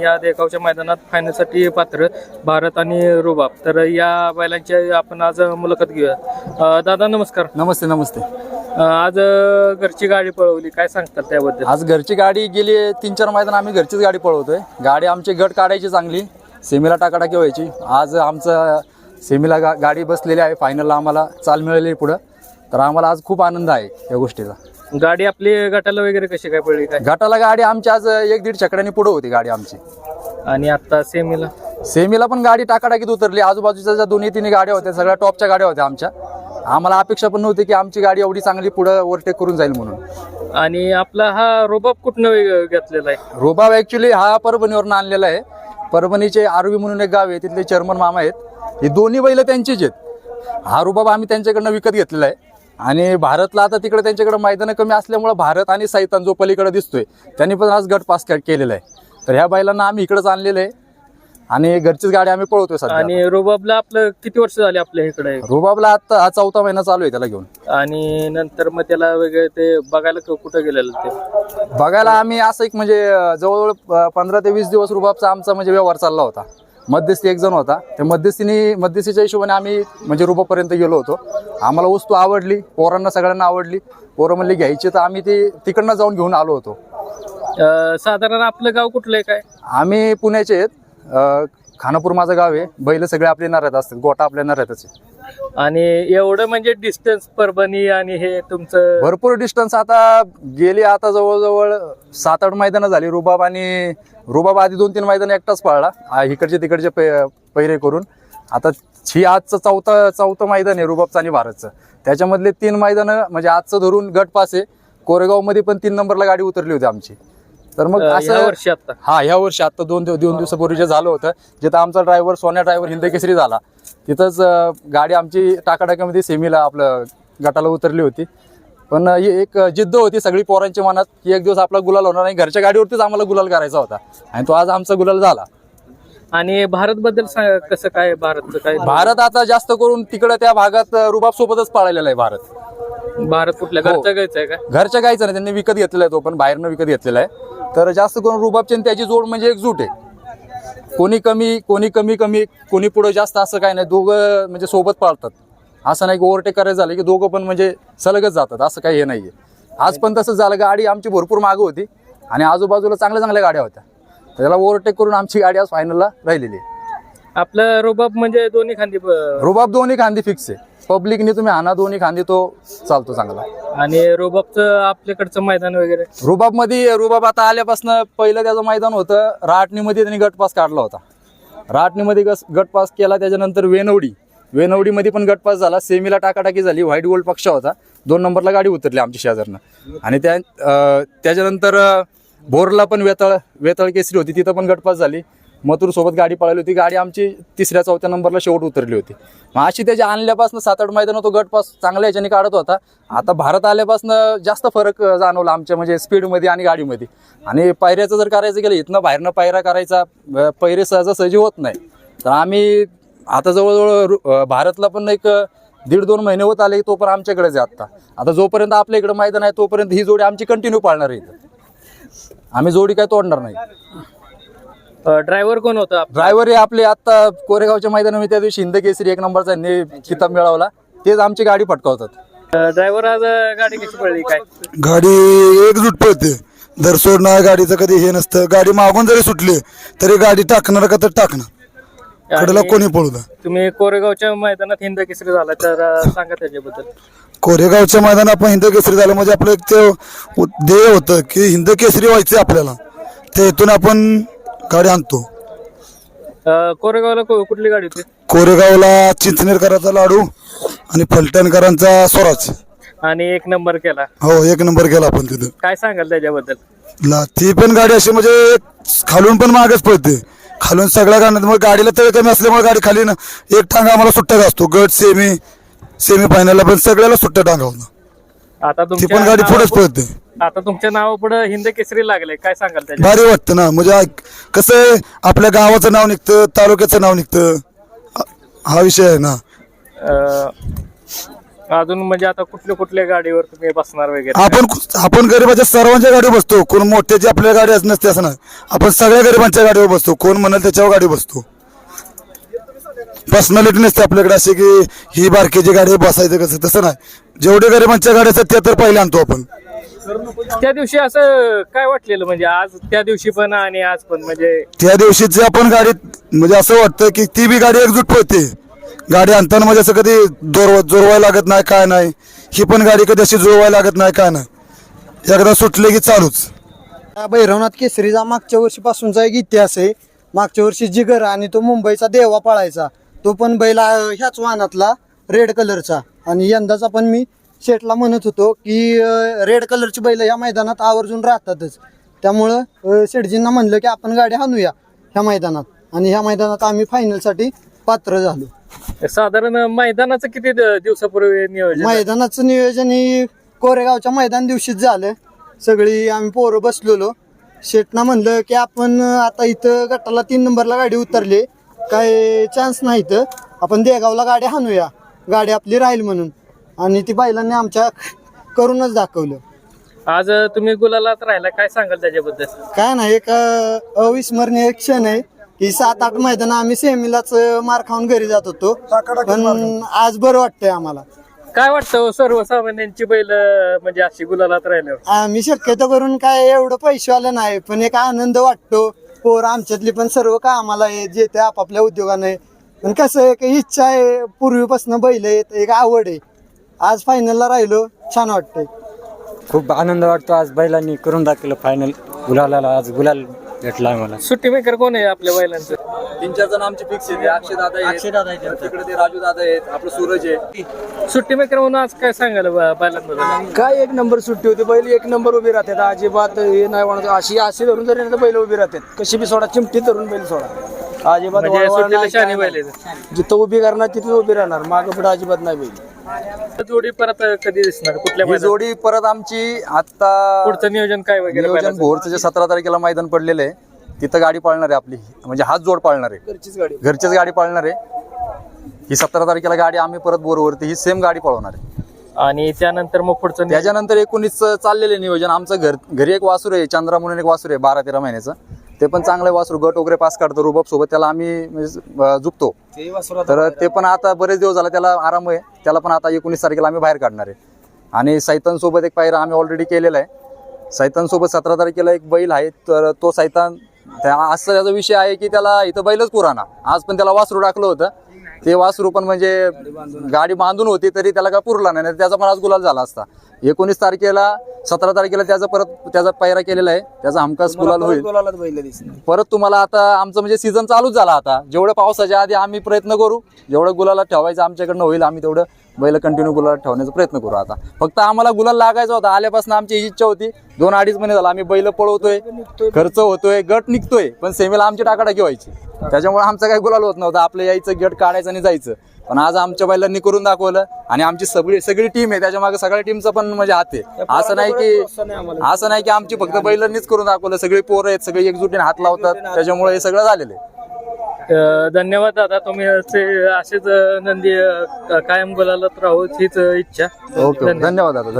या देखावच्या मैदानात फायनलसाठी पात्र भारत आणि रुबाब. तर या बैलांची आपण आज मुलाखत घेऊया. दादा नमस्कार. नमस्ते नमस्ते. आज घरची गाडी पळवली. काय सांगतात त्याबद्दल? आज घरची गाडी गेली तीन चार मैदान आम्ही घरचीच गाडी पळवतोय. गाडी आमची गट काढायची चांगली सेमीला टाकाटाकी व्हायची. आज आमचं सेमीला गा गाडी बसलेली आहे. फायनलला आम्हाला चाल मिळाली पुढं. तर आम्हाला आज खूप आनंद आहे या गोष्टीचा. गाडी आपली गटाला वगैरे कशी काय पडली काय? गटाला गाडी आमची आज एक दीड चकड्याने पुढं होती गाडी आमची. आणि आता सेमीला? सेमीला पण गाडी टाकाटाकीत उतरली. आजूबाजूच्या ज्या दोन्ही तिन्ही गाड्या होत्या सगळ्या टॉपच्या गाड्या होत्या आमच्या. आम्हाला अपेक्षा पण नव्हती की आमची गाडी एवढी चांगली पुढं ओव्हरटेक करून जाईल म्हणून. आणि आपला हा रुबाब कुठनं वेग- घेतलेला आहे? रोबाब ऍक्च्युली हा परभणीवरून आणलेला आहे. परभणीचे आरवी म्हणून एक गाव आहे तिथले चेअरमन मामा आहेत. हे दोन्ही बैल त्यांचीच आहेत. हा रुबाब आम्ही त्यांच्याकडनं विकत घेतलेला आहे. आणि भारतला आता तिकडे त्यांच्याकडे मैदानं कमी असल्यामुळे भारत आणि सैतान जो पलीकडे दिसतोय त्यांनी पण आज गट पास केलेला आहे. तर ह्या बैलांना आम्ही इकडेच आणलेलं आहे. आणि घरचीच गाडी आम्ही पळवतोय सध्या आणि रुबाबला आपलं किती वर्ष झाले आपल्या इकडे? रुबाबला आता हा चौथा महिना चालू आहे त्याला घेऊन. आणि नंतर मग त्याला वेगळे ते बघायला क- कुठं गेलेलं ते? बघायला आम्ही असं एक म्हणजे जवळजवळ पंधरा ते वीस दिवस रुबाबचा आमचा म्हणजे व्यवहार चालला होता. मध्यस्थी एक जण होता. त्या मध्यस्थीने मध्यस्थीच्या हिशोबाने आम्ही म्हणजे रुबापर्यंत गेलो होतो. आम्हाला वस्तू आवडली पोरांना सगळ्यांना आवडली. पोरं म्हणली घ्यायची तर आम्ही ती तिकडनं जाऊन घेऊन आलो होतो. साधारण आपलं गाव कुठलं आहे काय? आम्ही पुण्याचे आहेत. खानापूर माझं गाव आहे. बैल सगळे आपले नारायत असतात. गोटा आपल्या नारायतच आहे. आणि एवढं म्हणजे डिस्टन्स परभणी आणि हे तुमचं भरपूर डिस्टन्स आता गेली आता जवळजवळ सात आठ मैदानं झाली. रुबाब आणि रुबाब आधी दोन तीन मैदान एकटाच पाळला. आ, इकडचे तिकडचे पै पैरे करून. आता ही आजचं चौथा चौथं मैदान आहे रुबाबचं आणि भारतचं. त्याच्यामधले तीन मैदानं म्हणजे आजचं धरून गट पास आहे. कोरेगावमध्ये पण तीन नंबरला गाडी उतरली होती आमची. तर मग असं वर्षी आता हा ह्या वर्षी आता दोन दिव- दोन दिवसापूर्वी जे झालं होतं. जिथं आमचा ड्रायव्हर सोन्या ड्रायव्हर हिंदकेसरी झाला. तिथंच गाडी आमची टाकाटाक्यामध्ये सेमीला आपलं गटाला उतरली होती. पण ही एक जिद्द होती सगळी पोरांच्या मनात की एक दिवस आपला गुलाल होणार आणि घरच्या गाडीवरतीच आम्हाला गुलाल करायचा होता. आणि तो आज आमचा गुलाल झाला. आणि भारत बद्दल कसं काय भारतचं? काय भारत आता जास्त करून तिकडे त्या भागात रुबाब सोबतच पाळलेला आहे भारत. भारत कुठल्या? हो. घरचं घ्यायचं आहे का? घरच्या गायचं नाही त्यांनी विकत घेतलेला आहे तो पण बाहेरनं विकत घेतलेला आहे. तर जास्त करून रुबाबची आणि त्याची जोड म्हणजे एकजूट आहे. कोणी कमी कोणी कमी कमी कोणी पुढे जास्त असं काय नाही. दोघं म्हणजे सोबत पाळतात. असं नाही की ओव्हरटेक करायचं झालं की दोघं पण म्हणजे सलगच जातात. असं काही हे नाहीये. आज पण तसंच झालं. गाडी आमची भरपूर मागं होती आणि आजूबाजूला चांगल्या चांगल्या गाड्या होत्या. तर त्याला ओव्हरटेक करून आमची गाडी आज फायनलला राहिलेली आहे. आपलं रुबाब म्हणजे दोन्ही खांदी ब- रुबाब दोन्ही खांदी फिक्स आहे. पब्लिकने तुम्ही आणा दोन्ही खांदी तो चालतो चांगला. आणि रुबाबचं आपल्याकडचं मैदान वगैरे? रुबाबमध्ये रुबाब आता आल्यापासून पहिलं त्याचं मैदान होतं राटणीमध्ये त्यांनी गटपास काढला होता. राटणीमध्ये गस गटपास केला त्याच्यानंतर वेनवडी वेनवडीमध्ये पण गटपास झाला सेमीला टाकाटाकी झाली व्हाईट गोल्ड पक्ष होता. दोन नंबरला गाडी उतरली आमची शेजारनं. आणि त्या त्याच्यानंतर भोरला पण वेताळ वेताळ केसरी होती तिथं पण गटपास झाली. मथुरसोबत गाडी पळाली होती. गाडी आमची तिसऱ्या चौथ्या नंबरला शेवट उतरली होती. मग अशी त्याच्या आणल्यापासून सात आठ मैदान तो गटपास चांगल्या याच्याने काढत होता. आता भारत आल्यापासून जास्त फरक जाणवला आमच्या म्हणजे स्पीडमध्ये आणि गाडीमध्ये. आणि पायऱ्याचं जर करायचं गेलं इथनं बाहेरनं पायऱ्या करायचा अं, पैरे सहजासहजी होत नाही. तर आम्ही आता जवळजवळ रु- भारतला पण एक दीड दोन महिने होत आले तो पण आमच्याकडेच आहे आता आता जोपर्यंत आपल्या इकडं मैदान आहे तोपर्यंत ही जोडी आमची कंटिन्यू पाळणार आहे आम्ही जोडी काय तोडणार नाही. ड्रायव्हर कोण होता ड्रायव्हर हे आपले आता कोरेगावच्या मैदानामध्ये त्या दिवशी हिंद केसरी एक नंबरचा यांनी किताब मिळवला. तेच आमची गाडी फटकावतात. ड्रायव्हर आज गाडी कशी पडली काय? गाडी एकजूट पळते. दर सोडणार गाडीचं कधी हे नसतं. गाडी मागून जरी सुटली तरी गाडी टाकणार का तर टाकणार. कडेला कोणी पळू द्या तुम्ही कोरेगावच्या मैदानात हिंद केसरी झाला तर अं, सांगा त्याच्याबद्दल. कोरेगावच्या मैदानात आपण हिंद केसरी झालं म्हणजे आपलं एक ते उ- ध्येय होतं की हिंद केसरी व्हायचं आपल्याला. ते इथून आपण गाडी आणतो. अं, कोरेगावला को- कुठली गाडी होती? कोरेगावला चिंचनेरकरांचा लाडू आणि फलटणकरांचा स्वराज. आणि एक नंबर केला. हो एक नंबर गेला आपण तिथं. काय सांगाल त्याच्याबद्दल? ला ती पण गाडी अशी म्हणजे खालून पण मागच पडते खालून सगळ्या गाड्यात मग गाडीला तळ कमी असल्यामुळे गाडी खाली ना एक टांगा आम्हाला सुट्ट्यात असतो गट सेमी सेमी फायनलला पण सगळ्याला सुट्ट्या टांगा होता आता ती पण गाडी पुढेच नावा- पळते. आता तुमच्या नावा पुढे हिंद केसरी लागले. काय सांगाल त्याच्या भारी वाटतं ना. म्हणजे ऐक- कसं आहे आपल्या गावाचं नाव निघतं तालुक्याचं नाव निघतं. हा- हा विषय आहे ना. अजून म्हणजे आता कुठल्या कुठल्या गाडीवर तुम्ही बसणार वगैरे? आपण आपण गरीबाच्या सर्वांच्या गाडीवर बसतो. कोण मोठ्याची आपल्या गाडी असं नसते असं नाही. आपण सगळ्या गरीबांच्या गाडीवर बसतो. कोण म्हणाल त्याच्यावर गाडी बसतो. पर्सनॅलिटी नसते आपल्याकडे. अशी की ही बारकीची गाडी बसायचं कसं तसं नाही. जेवढे गरीबांच्या गाड्या असतात त्या तर पहिले आणतो आपण. त्या दिवशी असं काय वाटलेलं? म्हणजे आज त्या दिवशी पण आणि आज पण म्हणजे त्या दिवशीची आपण गाडीत म्हणजे असं वाटतं की ती बी गाडी एकजूट पळते. गाडी आणताना म्हणजे असं कधी जोर जोरवायला लागत नाही काय नाही. ही पण गाडी कधी अशी जोरवायला लागत नाही काय नाही. एकदा सुटले की चालूच. हा भैरवनाथ केसरीचा मागच्या वर्षीपासूनचा एक इतिहास आहे. मागच्या वर्षी जिगर आणि तो मुंबईचा देवा पळायचा. तो पण बैल ह्याच वाहनातला रेड कलरचा आणि यंदाचा पण मी शेटला म्हणत होतो की रेड कलरची बैल या मैदानात आवर्जून राहतातच. त्यामुळं शेटजींना म्हणलं की आपण गाडी आणूया ह्या मैदानात. आणि ह्या मैदानात आम्ही फायनलसाठी पात्र झालो. साधारण मैदानाचं किती दिवसापूर्वी नियोजन? मैदानाचं नियोजन हे कोरेगावच्या मैदान दिवशीच झालं. सगळी आम्ही पोरं बसलेलो. शेटना म्हणलं की आपण आता इथं गटाला तीन नंबरला गाडी उतरली. काय चान्स नाही इथं. आपण देगावला गाडी हाणूया. गाडी आपली राहील म्हणून. आणि ती बैलांनी आमच्या करूनच दाखवलं. आज तुम्ही गुलालात राहिला काय सांगाल त्याच्याबद्दल? काय नाही एक अं, अविस्मरणीय क्षण आहे की सात आठ मैदान आम्ही सेमीलाच अं, मार खाऊन घरी जात होतो. पण आज बरं वाटतंय आम्हाला. काय वाटतं हो सर्वसामान्यांची बैल म्हणजे अशी गुलालात राहिल्यावर? आम्ही शक्यतो करून काय एवढं पैसे आलं नाही पण एक आनंद वाटतो. पोर आमच्यातली पण सर्व कामाला आहे जे ते आपापल्या उद्योगानं आहे. पण कसं आहे की इच्छा आहे पूर्वीपासून बैल आहेत एक आवड आहे. आज फायनलला राहिलो. छान वाटतंय. खूप आनंद वाटतो आज बैलांनी करून दाखवलं फायनल गुलालाला आज गुलाल भेटला आम्हाला. सुट्टी मेकर कोण आहे आपल्या बैलांचं? तीन चार जण आमचे फिक्स आहेत. अक्षय दादा आहेत तिकडे ते राजू दादा आहेत. आपलं सूरज आहे. सुट्टी मेकर म्हणून आज काय सांगाल ब- बैलांबद्दल? काय एक नंबर सुट्टी होती. बैल एक नंबर उभी राहतात. अजिबात हे नाही म्हणत. अशी अशी धरून जरी नाही तर बैल उभी राहतात. कशी बी सोडा चिमटी धरून बैल सोडा. अजिबात म्हणजे वळवळ सुट्टीला नाही, शहाणी काय बैल नाही. जिथं उभी करणार तिथं उभी राहणार. मागं पुढे अजिबात नाही बैल. जोडी परत कधी दिसणार? कुठल्या ही मैदानात? जोडी परत आमची आता पुढचं नियोजन काय वगैरे नियोजन बैलाचं? भोरचं जे सतरा तारखेला मैदान पडलेलं आहे तिथं गाडी पाळणार आहे आपली. म्हणजे हाच जोड पाळणार आहे. घरचीच गाडी. घरचीच गाडी पाळणार आहे. ही सतरा तारखेला गाडी आम्ही परत बोरवरती ही सेम गाडी पळवणार आहे. आणि त्यानंतर मग पुढचं नियोजन? त्याच्यानंतर एकोणीस चाललेले नियोजन. आमचं घर घरी एक वासूर आहे चंद्रा म्हणून एक वासूर आहे बारा तेरा महिन्याचं. ते पण चांगलं वासूर गट वगैरे पास काढतो रुबाब सोबत त्याला आम्ही म्हणजे, झुकतो. तर ते पण आता बरेच दिवस झाला त्याला आराम आहे. त्याला पण आता एकोणीस तारखेला आम्ही बाहेर काढणार आहे. आणि सैतान सोबत एक पायरा आम्ही ऑलरेडी केलेला आहे. सैतान सोबत सतरा तारखेला एक बैल आहे तर तो सैतान त्या असं त्याचा विषय आहे की त्याला इथं बैलच पुराणा. आज पण त्याला वासरू टाकलं होतं. ते वासरू पण म्हणजे गाडी बांधून होती तरी त्याला काय पुरला नाही. त्याचा पण आज गुलाल झाला असता. एकोणीस तारखेला सतरा तारखेला त्याचा परत त्याचा पायरा केलेला आहे. त्याचा हमखास गुलाल होईल. बैल परत तुम्हाला आता आमचं म्हणजे सीझन चालूच झाला आता. जेवढं पावसाच्या आधी आम्ही प्रयत्न करू जेवढं गुलाला ठेवायचं आमच्याकडनं होईल आम्ही तेवढं बैल कंटिन्यू गुलाल ठेवण्याचा प्रयत्न करू आता. फक्त आम्हाला गुलाल लागायचा होता. आल्यापासून आमची ही इच्छा होती. दोन अडीच महिने झाला आम्ही बैल पळवतोय खर्च होतोय गट निघतोय. पण सेमीला आमची टाकाटाकी व्हायची. त्याच्यामुळे आमचा काही गुलाल होत नव्हता. आपलं यायचं गट काढायचं आणि जायचं. पण आज आमच्या बैलांनी करून दाखवलं आणि आमची सगळी सगळी टीम आहे. त्याच्यामागे सगळ्या टीमचं पण म्हणजे हात आहे. असं नाही की असं नाही की आमची फक्त बैलांनीच करून दाखवलं. सगळी पोरं आहेत सगळे एकजुटीने हात लावतात. त्याच्यामुळे हे सगळं झालेलं आहे. धन्यवाद दादा तुम्ही असे असेच नंदी कायम गुलालात राहू हीच इच्छा. ओके. धन्यवाद दादा.